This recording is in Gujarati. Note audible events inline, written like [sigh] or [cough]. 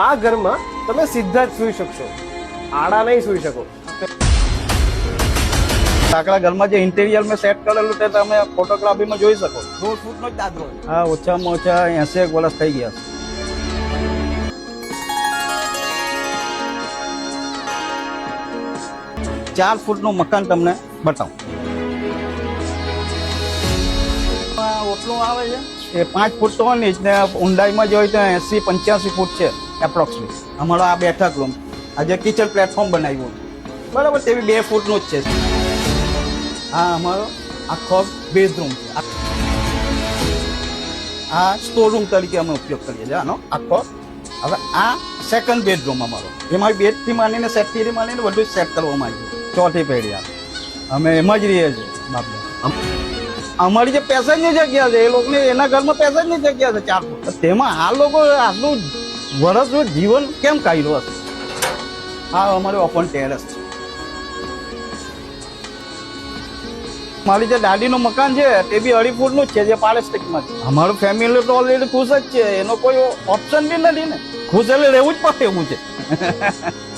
આ ઘરમાં તમે સીધા જ સૂઈ શકશો. આડા નહીં સૂઈ શકો. આકડા ઘરમાં જે ઇન્ટિરિયર મેં સેટ કરેલું તે તમે ફોટોગ્રાફીમાં જોઈ શકો. દોઢ ફૂટનો જ દાદરો હા ઓછામાં ઓછા એસી એક વર્ષ થઈ ગયા છે. ચાર ફૂટનું મકાન તમને બતાવું. આ ઓટલું આવે છે? એ પાંચ ફૂટ તો નહીં જ ને ઊંડાઈમાં જોઈએ હોય તો એસી પંચ્યાસી ફૂટ છે. એપ્રોક્સિમેટ અમારો આ બેઠક રૂમ આજે કિચન પ્લેટફોર્મ બનાવ્યું બરાબર તેવી બે ફૂટનું જ છે. આ અમારો આખો બેડરૂમ છે. આ- સ્ટોર રૂમ તરીકે અમે ઉપયોગ કરીએ છીએ, આનો આખો. હવે આ સેકન્ડ બેડરૂમ અમારો. એમાં બેડથી માંડીને સેફ્ટીથી માંડીને બધું સેટ કરવામાં આવ્યું ચોથી પેઢી અમે એમાં જ રહીએ છીએ, બાપરે. અમારી જે પેસેજની જગ્યા છે, એ લોકોને એના ઘરમાં પેસેજની જગ્યા છે, ચાર તેમાં આ લોકો આટલું વર્ષનું જીવન કેમ કાઢ્યું હશે? આ અમારું ઓપન ટેરેસ છે. મારી જે દાદીનું મકાન છે, તે બી અઢી ફૂટનું જ છે, જે પાલેસ્ટિકમાં છે. અમારું ફેમિલી તો ઓલરેડી ખુશ જ છે, એનો કોઈ ઓપ્શન બી નથી ને. ખુશ એટલે રહેવું જ પડે એવું છે. [laughs]